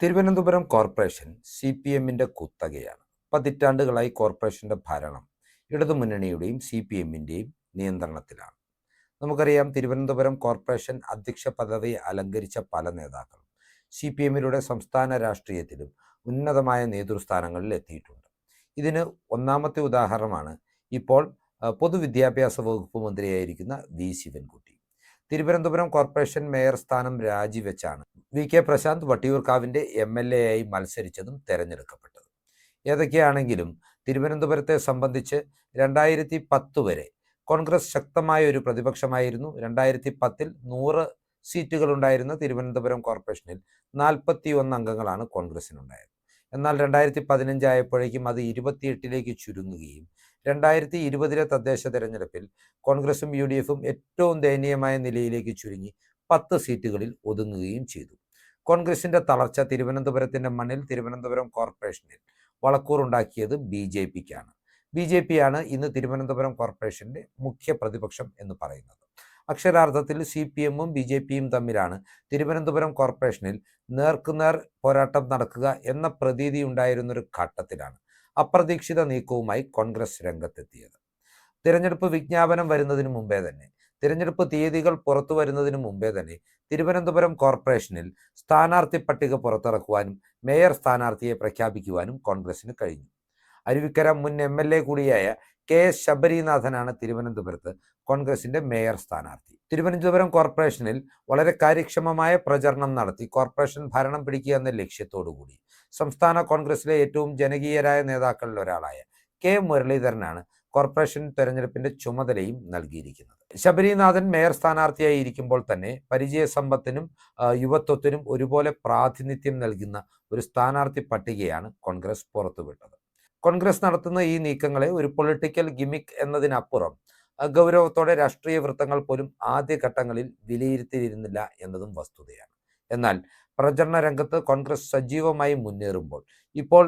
Thiruvananthapuram corporation C P എമ്മിന്റെ കുത്തകയാണ്. പതിറ്റാണ്ടുകളായി കോർപ്പറേഷന്റെ ഭരണം ഇടതുമുന്നണിയുടെയും സി പി എമ്മിന്റെയും നിയന്ത്രണത്തിലാണ്. നമുക്കറിയാം തിരുവനന്തപുരം കോർപ്പറേഷൻ അധ്യക്ഷ പദവി അലങ്കരിച്ച പല നേതാക്കളും സി പി എമ്മിലൂടെ സംസ്ഥാന രാഷ്ട്രീയത്തിലും ഉന്നതമായ നേതൃസ്ഥാനങ്ങളിൽ എത്തിയിട്ടുണ്ട്. ഇതിന് ഒന്നാമത്തെ ഉദാഹരണമാണ് ഇപ്പോൾ പൊതുവിദ്യാഭ്യാസ വകുപ്പ് മന്ത്രിയായിരിക്കുന്ന V. Sivankutty. Thiruvananthapuram corporation mayor സ്ഥാനം രാജിവെച്ചാണ് വി. കെ. പ്രശാന്ത് വട്ടിയൂർക്കാവിന്റെ എം. എൽ. എ. ആയി മത്സരിച്ചതും തെരഞ്ഞെടുക്കപ്പെട്ടതും. ഏതൊക്കെയാണെങ്കിലും തിരുവനന്തപുരത്തെ സംബന്ധിച്ച് രണ്ടായിരത്തി പത്ത് വരെ കോൺഗ്രസ് ശക്തമായ ഒരു പ്രതിപക്ഷമായിരുന്നു. രണ്ടായിരത്തി പത്തിൽ നൂറ് സീറ്റുകളുണ്ടായിരുന്ന തിരുവനന്തപുരം കോർപ്പറേഷനിൽ നാൽപ്പത്തി ഒന്ന് അംഗങ്ങളാണ് കോൺഗ്രസിനുണ്ടായത്. എന്നാൽ രണ്ടായിരത്തി പതിനഞ്ചായപ്പോഴേക്കും അത് ഇരുപത്തിയെട്ടിലേക്ക് ചുരുങ്ങുകയും രണ്ടായിരത്തി ഇരുപതിലെ തദ്ദേശ തെരഞ്ഞെടുപ്പിൽ കോൺഗ്രസും യു ഡി എഫും ഏറ്റവും ദയനീയമായ നിലയിലേക്ക് ചുരുങ്ങി. പത്ത് സീറ്റുകളിൽ ഒതുങ്ങുകയും ചെയ്തു. കോൺഗ്രസിന്റെ തളർച്ച തിരുവനന്തപുരത്തിന്റെ മണ്ണിൽ തിരുവനന്തപുരം കോർപ്പറേഷനിൽ. വളക്കൂറുണ്ടാക്കിയത് ബി ജെ പിക്കാണ്. ബി ജെ പി ആണ് ഇന്ന് തിരുവനന്തപുരം കോർപ്പറേഷന്റെ മുഖ്യ പ്രതിപക്ഷം എന്ന് പറയുന്നത്. അക്ഷരാർത്ഥത്തിൽ സി പി എമ്മും ബി ജെ പിയും തമ്മിലാണ് തിരുവനന്തപുരം കോർപ്പറേഷനിൽ നേർക്കുനേർ പോരാട്ടം നടക്കുക എന്ന പ്രതീതി ഉണ്ടായിരുന്നൊരു ഘട്ടത്തിലാണ് അപ്രതീക്ഷിത നീക്കവുമായി കോൺഗ്രസ് രംഗത്തെത്തിയത്. തിരഞ്ഞെടുപ്പ് വിജ്ഞാപനം വരുന്നതിന് മുമ്പേ തന്നെ തിരഞ്ഞെടുപ്പ് തീയതികൾ പുറത്തു വരുന്നതിന് മുമ്പേ തന്നെ തിരുവനന്തപുരം കോർപ്പറേഷനിൽ സ്ഥാനാർത്ഥി പട്ടിക പുറത്തിറക്കുവാനും മേയർ സ്ഥാനാർത്ഥിയെ പ്രഖ്യാപിക്കുവാനും കോൺഗ്രസിന് കഴിഞ്ഞു. അരുവിക്കര മുൻ എം എൽ എ കൂടിയായ കെ എസ് ശബരിനാഥനാണ് തിരുവനന്തപുരത്ത് കോൺഗ്രസിന്റെ മേയർ സ്ഥാനാർത്ഥി. തിരുവനന്തപുരം കോർപ്പറേഷനിൽ വളരെ കാര്യക്ഷമമായ പ്രചരണം നടത്തി കോർപ്പറേഷൻ ഭരണം പിടിക്കുക എന്ന ലക്ഷ്യത്തോടുകൂടി സംസ്ഥാന കോൺഗ്രസിലെ ഏറ്റവും ജനകീയരായ നേതാക്കളിൽ ഒരാളായ കെ മുരളീധരനാണ് കോർപ്പറേഷൻ തെരഞ്ഞെടുപ്പിന്റെ ചുമതലയും നൽകിയിരിക്കുന്നത്. ശബരിനാഥൻ മേയർ സ്ഥാനാർത്ഥിയായി ഇരിക്കുമ്പോൾ തന്നെ പരിചയസമ്പത്തിനും യുവത്വത്തിനും ഒരുപോലെ പ്രാതിനിധ്യം നൽകുന്ന ഒരു സ്ഥാനാർത്ഥി പട്ടികയാണ് കോൺഗ്രസ് പുറത്തുവിട്ടത്. കോൺഗ്രസ് നടത്തുന്ന ഈ നീക്കങ്ങളെ ഒരു പൊളിറ്റിക്കൽ ഗിമിക് എന്നതിനപ്പുറം ഗൗരവത്തോടെ രാഷ്ട്രീയ വൃത്തങ്ങൾ പോലും ആദ്യഘട്ടങ്ങളിൽ വിലയിരുത്തിയിരുന്നില്ല എന്നതും വസ്തുതയാണ്. എന്നാൽ പ്രചരണ രംഗത്ത് കോൺഗ്രസ് സജീവമായി മുന്നേറുമ്പോൾ ഇപ്പോൾ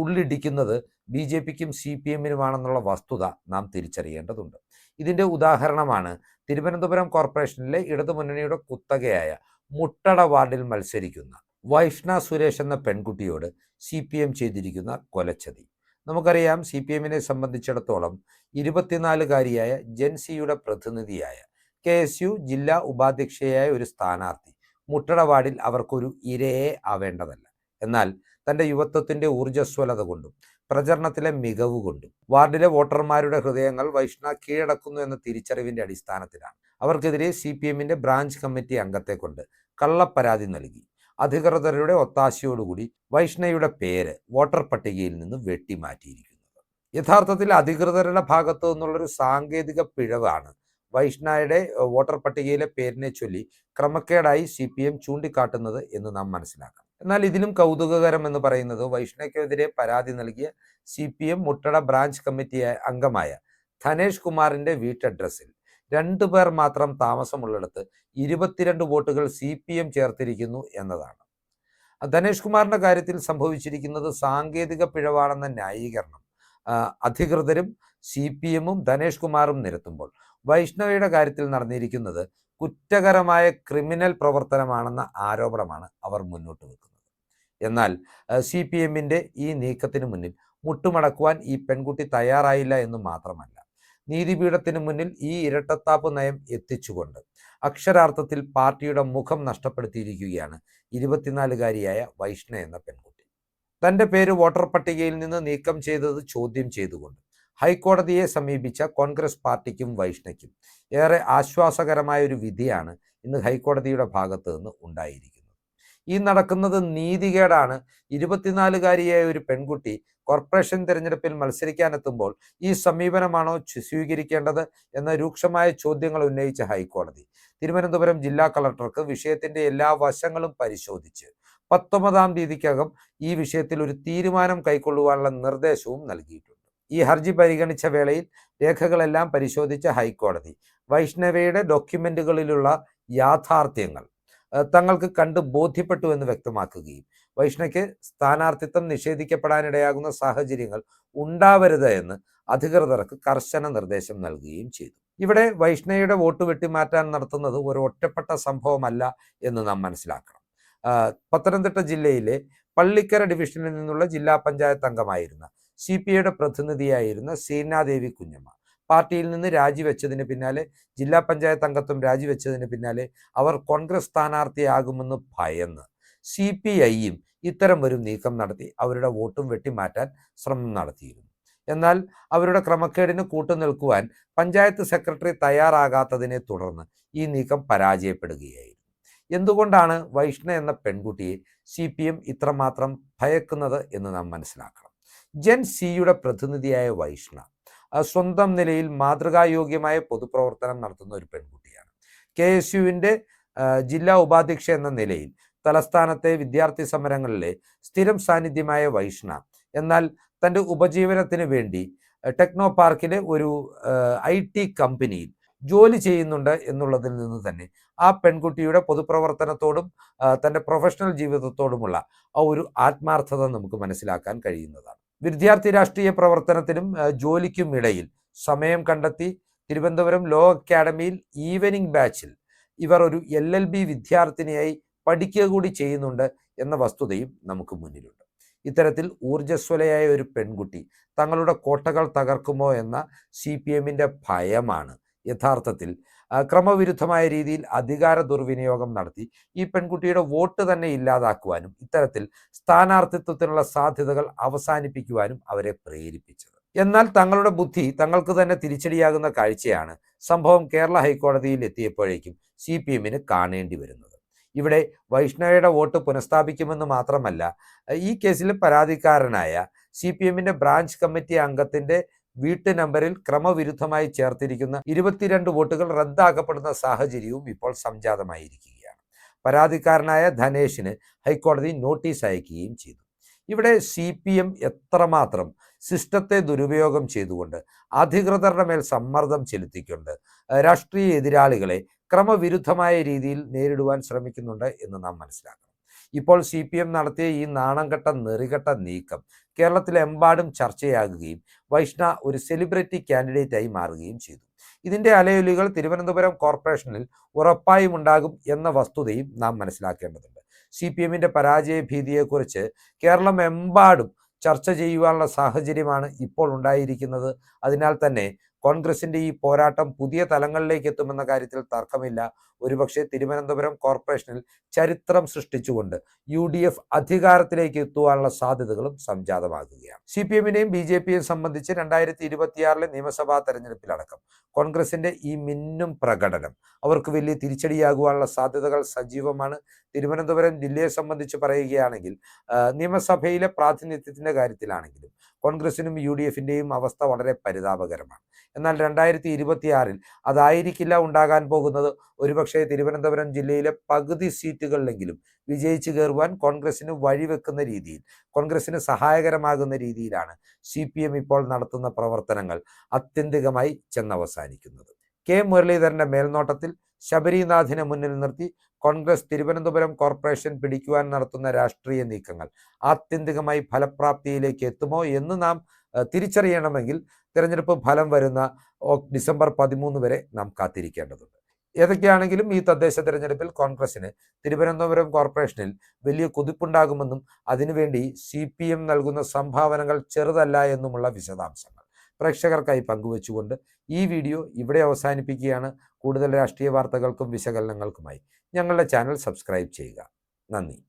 ഉള്ളിടിക്കുന്നത് ബി ജെ പിക്കും സി പി എമ്മിനുമാണെന്നുള്ള വസ്തുത നാം തിരിച്ചറിയേണ്ടതുണ്ട്. ഇതിന്റെ ഉദാഹരണമാണ് തിരുവനന്തപുരം കോർപ്പറേഷനിലെ ഇടതുമുന്നണിയുടെ കുത്തകയായ മുട്ടട വാർഡിൽ മത്സരിക്കുന്ന വൈഷ്ണ സുരേഷ് എന്ന പെൺകുട്ടിയോട് സി പി എം ചെയ്തിരിക്കുന്ന കൊലച്ചതി. നമുക്കറിയാം സി പി എമ്മിനെ സംബന്ധിച്ചിടത്തോളം ഇരുപത്തിനാലുകാരിയായ ജെൻസിയുടെ പ്രതിനിധിയായ കെ എസ് യു ജില്ലാ ഉപാധ്യക്ഷയായ ഒരു സ്ഥാനാർത്ഥി മുട്ടട വാർഡിൽ അവർക്കൊരു ഇരയെ ആവേണ്ടതല്ല. എന്നാൽ തന്റെ യുവത്വത്തിന്റെ ഊർജസ്വലത കൊണ്ടും പ്രചരണത്തിലെ മികവ് കൊണ്ടും വാർഡിലെ വോട്ടർമാരുടെ ഹൃദയങ്ങൾ വൈഷ്ണ കീഴടക്കുന്നു എന്ന തിരിച്ചറിവിന്റെ അടിസ്ഥാനത്തിലാണ്. അവർക്കെതിരെ സി പി എമ്മിന്റെ ബ്രാഞ്ച് കമ്മിറ്റി അംഗത്തെ കൊണ്ട് കള്ളപ്പരാതി നൽകി. അധികൃതരുടെ ഒത്താശയോടുകൂടി വൈഷ്ണയുടെ പേര് വോട്ടർ പട്ടികയിൽ നിന്ന് വെട്ടിമാറ്റിയിരിക്കുന്നത്. യഥാർത്ഥത്തിൽ അധികൃതരുടെ ഭാഗത്തു നിന്നുള്ളൊരു സാങ്കേതിക പിഴവാണ് വൈഷ്ണയുടെ വോട്ടർ പട്ടികയിലെ പേരിനെ ചൊല്ലി ക്രമക്കേടായി സി പി എം ചൂണ്ടിക്കാട്ടുന്നത് എന്ന് നാം മനസ്സിലാക്കാം എന്നാൽ ഇതിലും കൗതുകകരം എന്ന് പറയുന്നത് വൈഷ്ണയ്ക്കെതിരെ പരാതി നൽകിയ C P M Muttada branch committee അംഗമായ ധനേഷ് കുമാറിന്റെ വീട്ടഡ്രസ്സിൽ രണ്ടു പേർ മാത്രം താമസമുള്ളിടത്ത് ഇരുപത്തിരണ്ട് വോട്ടുകൾ സി പി എം ചേർത്തിരിക്കുന്നു എന്നതാണ്. ധനേഷ് കുമാറിന്റെ കാര്യത്തിൽ സംഭവിച്ചിരിക്കുന്നത് സാങ്കേതിക പിഴവാണെന്ന ന്യായീകരണം അധികൃതരും സി പി എമ്മും ധനേഷ് കുമാറും നിരത്തുമ്പോൾ വൈഷ്ണവയുടെ കാര്യത്തിൽ നടന്നിരിക്കുന്നത് കുറ്റകരമായ ക്രിമിനൽ പ്രവർത്തനമാണെന്ന ആരോപണമാണ് അവർ മുന്നോട്ട് വെക്കുന്നത്. എന്നാൽ സി പി എമ്മിന്റെ ഈ നീക്കത്തിന് മുന്നിൽ മുട്ടുമടക്കുവാൻ ഈ പെൺകുട്ടി തയ്യാറായില്ല എന്ന് മാത്രമല്ല നീതിപീഠത്തിന് മുന്നിൽ ഈ ഇരട്ടത്താപ്പ് നയം എത്തിച്ചുകൊണ്ട് അക്ഷരാർത്ഥത്തിൽ പാർട്ടിയുടെ മുഖം നഷ്ടപ്പെടുത്തിയിരിക്കുകയാണ് ഇരുപത്തിനാലുകാരിയായ വൈഷ്ണ എന്ന പെൺകുട്ടി. തന്റെ പേര് വോട്ടർ പട്ടികയിൽ നിന്ന് നീക്കം ചെയ്തത് ചോദ്യം ചെയ്തുകൊണ്ട് ഹൈക്കോടതിയെ സമീപിച്ച കോൺഗ്രസ് പാർട്ടിക്കും വൈഷ്ണയ്ക്കും ഏറെ ആശ്വാസകരമായ ഒരു വിധിയാണ് ഇന്ന് ഹൈക്കോടതിയുടെ ഭാഗത്ത് നിന്ന് ഉണ്ടായിരിക്കുന്നത്. ഈ നടക്കുന്നത് നീതികേടാണ്. ഇരുപത്തിനാലുകാരിയായ ഒരു പെൺകുട്ടി കോർപ്പറേഷൻ തിരഞ്ഞെടുപ്പിൽ മത്സരിക്കാനെത്തുമ്പോൾ ഈ സമീപനമാണോ സ്വീകരിക്കേണ്ടത് എന്ന രൂക്ഷമായ ചോദ്യങ്ങൾ ഉന്നയിച്ച ഹൈക്കോടതി തിരുവനന്തപുരം ജില്ലാ കളക്ടർക്ക് വിഷയത്തിന്റെ എല്ലാ വശങ്ങളും പരിശോധിച്ച് പത്തൊമ്പതാം തീയതിക്കകം ഈ വിഷയത്തിൽ ഒരു തീരുമാനം കൈക്കൊള്ളുവാനുള്ള നിർദ്ദേശവും നൽകിയിട്ടുണ്ട്. ഈ ഹർജി പരിഗണിച്ച വേളയിൽ രേഖകളെല്ലാം പരിശോധിച്ച ഹൈക്കോടതി. വൈഷ്ണവയുടെ ഡോക്യുമെന്റുകളിലുള്ള യാഥാർത്ഥ്യങ്ങൾ തങ്ങൾക്ക് കണ്ട് ബോധ്യപ്പെട്ടു എന്ന് വ്യക്തമാക്കുകയും വൈഷ്ണയ്ക്ക് സ്ഥാനാർത്ഥിത്വം നിഷേധിക്കപ്പെടാനിടയാകുന്ന സാഹചര്യങ്ങൾ ഉണ്ടാവരുത് എന്ന് അധികൃതർക്ക് കർശന നിർദ്ദേശം നൽകുകയും ചെയ്തു. ഇവിടെ വൈഷ്ണയുടെ വോട്ട് വെട്ടിമാറ്റാൻ നടത്തുന്നത് ഒരു ഒറ്റപ്പെട്ട സംഭവമല്ല എന്ന് നാം മനസ്സിലാക്കണം. പത്തനംതിട്ട ജില്ലയിലെ പള്ളിക്കര ഡിവിഷനിൽ നിന്നുള്ള ജില്ലാ പഞ്ചായത്ത് അംഗമായിരുന്ന സി പി ഐയുടെ പ്രതിനിധിയായിരുന്ന സീനാദേവി കുഞ്ഞമ്മ. പാർട്ടിയിൽ നിന്ന് രാജിവെച്ചതിന് പിന്നാലെ ജില്ലാ പഞ്ചായത്ത് അംഗത്വം രാജിവെച്ചതിന് പിന്നാലെ അവർ കോൺഗ്രസ് സ്ഥാനാർത്ഥിയാകുമെന്ന് ഭയന്ന് സി പി ഐയും ഇത്തരം ഒരു നീക്കം നടത്തി അവരുടെ വോട്ടും വെട്ടിമാറ്റാൻ ശ്രമം നടത്തിയിരുന്നു. എന്നാൽ അവരുടെ ക്രമക്കേടിന് കൂട്ടുനിൽക്കുവാൻ പഞ്ചായത്ത് സെക്രട്ടറി തയ്യാറാകാത്തതിനെ തുടർന്ന് ഈ നീക്കം പരാജയപ്പെടുകയായിരുന്നു. എന്തുകൊണ്ടാണ് വൈഷ്ണ എന്ന പെൺകുട്ടിയെ സി പി എം ഇത്രമാത്രം ഭയക്കുന്നത് എന്ന് നാം മനസ്സിലാക്കണം. ജൻ സിയുടെ പ്രതിനിധിയായ വൈഷ്ണ സ്വന്തം നിലയിൽ മാതൃകായോഗ്യമായ പൊതുപ്രവർത്തനം നടത്തുന്ന ഒരു പെൺകുട്ടിയാണ്. കെ എസ് യുവിന്റെ ജില്ലാ ഉപാധ്യക്ഷ എന്ന നിലയിൽ തലസ്ഥാനത്തെ വിദ്യാർത്ഥി സമരങ്ങളിലെ സ്ഥിരം സാന്നിധ്യമായ വൈഷ്ണ എന്നാൽ തന്റെ ഉപജീവനത്തിന് വേണ്ടി ടെക്നോ പാർക്കിലെ ഒരു ഐ ടി കമ്പനിയിൽ ജോലി ചെയ്യുന്നുണ്ട് എന്നുള്ളതിൽ നിന്ന് തന്നെ ആ പെൺകുട്ടിയുടെ പൊതുപ്രവർത്തനത്തോടും തന്റെ പ്രൊഫഷണൽ ജീവിതത്തോടുമുള്ള ആ ഒരു ആത്മാർത്ഥത നമുക്ക് മനസ്സിലാക്കാൻ കഴിയുന്നതാണ്. വിദ്യാർത്ഥി രാഷ്ട്രീയ പ്രവർത്തനത്തിനും ജോലിക്കും ഇടയിൽ സമയം കണ്ടെത്തി തിരുവനന്തപുരം ലോ അക്കാഡമിയിൽ ഈവനിംഗ് ബാച്ചിൽ ഇവർ ഒരു എൽ എൽ ബി വിദ്യാർത്ഥിനിയായി പഠിക്കുക കൂടി ചെയ്യുന്നുണ്ട് എന്ന വസ്തുതയും നമുക്ക് മുന്നിലുണ്ട്. ഇത്തരത്തിൽ ഊർജസ്വലയായ ഒരു പെൺകുട്ടി തങ്ങളുടെ കോട്ടകൾ തകർക്കുമോ എന്ന സി പി എമ്മിന്റെ ഭയമാണ്. യഥാർത്ഥത്തിൽ ക്രമവിരുദ്ധമായ രീതിയിൽ അധികാര ദുർവിനിയോഗം നടത്തി. ഈ പെൺകുട്ടിയുടെ വോട്ട് തന്നെ ഇല്ലാതാക്കുവാനും ഇത്തരത്തിൽ സ്ഥാനാർത്ഥിത്വത്തിനുള്ള സാധ്യതകൾ അവസാനിപ്പിക്കുവാനും അവരെ പ്രേരിപ്പിച്ചത്. എന്നാൽ തങ്ങളുടെ ബുദ്ധി തങ്ങൾക്ക് തന്നെ തിരിച്ചടിയാകുന്ന കാഴ്ചയാണ് സംഭവം കേരള ഹൈക്കോടതിയിൽ എത്തിയപ്പോഴേക്കും സി പി എമ്മിന് കാണേണ്ടി വരുന്നത്. ഇവിടെ വൈഷ്ണവയുടെ വോട്ട് പുനഃസ്ഥാപിക്കുമെന്ന് മാത്രമല്ല ഈ കേസിൽ പരാതിക്കാരനായ സി പി എമ്മിന്റെ ബ്രാഞ്ച് കമ്മിറ്റി അംഗത്തിന്റെ വീട്ടു നമ്പറിൽ ക്രമവിരുദ്ധമായി ചേർത്തിരിക്കുന്ന ഇരുപത്തിരണ്ട് വോട്ടുകൾ റദ്ദാക്കപ്പെടുന്ന സാഹചര്യവും ഇപ്പോൾ സംജാതമായിരിക്കുകയാണ്. പരാതിക്കാരനായ ധനേഷിന് ഹൈക്കോടതി നോട്ടീസ് അയക്കുകയും ചെയ്തു. ഇവിടെ സി പി എം എത്രമാത്രം സിസ്റ്റത്തെ ദുരുപയോഗം ചെയ്തുകൊണ്ട് അധികൃതരുടെ മേൽ സമ്മർദ്ദം ചെലുത്തിക്കൊണ്ട് രാഷ്ട്രീയ എതിരാളികളെ ക്രമവിരുദ്ധമായ രീതിയിൽ നേരിടുവാൻ ശ്രമിക്കുന്നുണ്ട് എന്ന് നാം മനസ്സിലാക്കണം ഇപ്പോൾ സി പി എം നടത്തിയ ഈ നാണംകെട്ട നെറികെട്ട നീക്കം കേരളത്തിലെമ്പാടും ചർച്ചയാകുകയും വൈഷ്ണ ഒരു സെലിബ്രിറ്റി കാൻഡിഡേറ്റ് ആയി മാറുകയും ചെയ്തു. ഇതിന്റെ അലയൊലികൾ തിരുവനന്തപുരം കോർപ്പറേഷനിൽ ഉറപ്പായും ഉണ്ടാകും എന്ന വസ്തുതയും നാം മനസ്സിലാക്കേണ്ടതുണ്ട്. സി പി എമ്മിന്റെ പരാജയ ഭീതിയെക്കുറിച്ച് കേരളമെമ്പാടും ചർച്ച ചെയ്യുവാനുള്ള സാഹചര്യമാണ് ഇപ്പോൾ ഉണ്ടായിരിക്കുന്നത്. അതിനാൽ തന്നെ കോൺഗ്രസിന്റെ ഈ പോരാട്ടം പുതിയ തലങ്ങളിലേക്ക് എത്തുമെന്ന കാര്യത്തിൽ തർക്കമില്ല. ഒരുപക്ഷെ തിരുവനന്തപുരം കോർപ്പറേഷനിൽ ചരിത്രം സൃഷ്ടിച്ചുകൊണ്ട് യു ഡി എഫ് അധികാരത്തിലേക്ക് എത്തുവാനുള്ള സാധ്യതകളും സംജാതമാകുകയാണ്. സി പി എമ്മിനെയും ബി ജെ പിയെയും സംബന്ധിച്ച് രണ്ടായിരത്തി ഇരുപത്തിയാറിലെ നിയമസഭാ തെരഞ്ഞെടുപ്പിലടക്കം കോൺഗ്രസിന്റെ ഈ മിന്നും പ്രകടനം അവർക്ക് വലിയ തിരിച്ചടിയാകുവാനുള്ള സാധ്യതകൾ സജീവമാണ്. തിരുവനന്തപുരം ജില്ലയെ സംബന്ധിച്ച് പറയുകയാണെങ്കിൽ നിയമസഭയിലെ പ്രാതിനിധ്യത്തിന്റെ കാര്യത്തിലാണെങ്കിലും കോൺഗ്രസിനും യു ഡി എഫിന്റെയും അവസ്ഥ വളരെ പരിതാപകരമാണ്. എന്നാൽ രണ്ടായിരത്തി ഇരുപത്തിയാറിൽ അതായിരിക്കില്ല ഉണ്ടാകാൻ പോകുന്നത്. ഒരുപക്ഷെ തിരുവനന്തപുരം ജില്ലയിലെ പകുതി സീറ്റുകളിലെങ്കിലും വിജയിച്ചു കയറുവാൻ കോൺഗ്രസിന് വഴിവെക്കുന്ന രീതിയിൽ കോൺഗ്രസിന് സഹായകരമാകുന്ന രീതിയിലാണ് സി പി എം ഇപ്പോൾ നടത്തുന്ന പ്രവർത്തനങ്ങൾ അത്യന്തികമായി ചെന്നവസാനിക്കുന്നത്. കെ. മുരളീധരന്റെ മേൽനോട്ടത്തിൽ ശബരിനാഥിനെ മുന്നിൽ നിർത്തി കോൺഗ്രസ് തിരുവനന്തപുരം കോർപ്പറേഷൻ പിടിക്കുവാൻ നടത്തുന്ന രാഷ്ട്രീയ നീക്കങ്ങൾ ആത്യന്തികമായി ഫലപ്രാപ്തിയിലേക്ക് എത്തുമോ എന്ന് നാം തിരിച്ചറിയണമെങ്കിൽ തിരഞ്ഞെടുപ്പ് ഫലം വരുന്ന ഡിസംബർ പതിമൂന്ന് വരെ നാം കാത്തിരിക്കേണ്ടതുണ്ട്. ഏതൊക്കെയാണെങ്കിലും ഈ തദ്ദേശ തിരഞ്ഞെടുപ്പിൽ കോൺഗ്രസിന് തിരുവനന്തപുരം കോർപ്പറേഷനിൽ വലിയ കുതിപ്പുണ്ടാകുമെന്നും അതിനുവേണ്ടി സി പി എം നൽകുന്ന സംഭാവനകൾ ചെറുതല്ല എന്നുമുള്ള വിശദാംശങ്ങൾ പ്രേക്ഷകർക്കായി പങ്കുവച്ചുകൊണ്ട് ഈ വീഡിയോ ഇവിടെ അവസാനിപ്പിക്കുകയാണ്. കൂടുതൽ രാഷ്ട്രീയ വാർത്തകൾക്കും വിശകലനങ്ങൾക്കുമായി ഞങ്ങളുടെ ചാനൽ സബ്സ്ക്രൈബ് ചെയ്യുക. നന്ദി.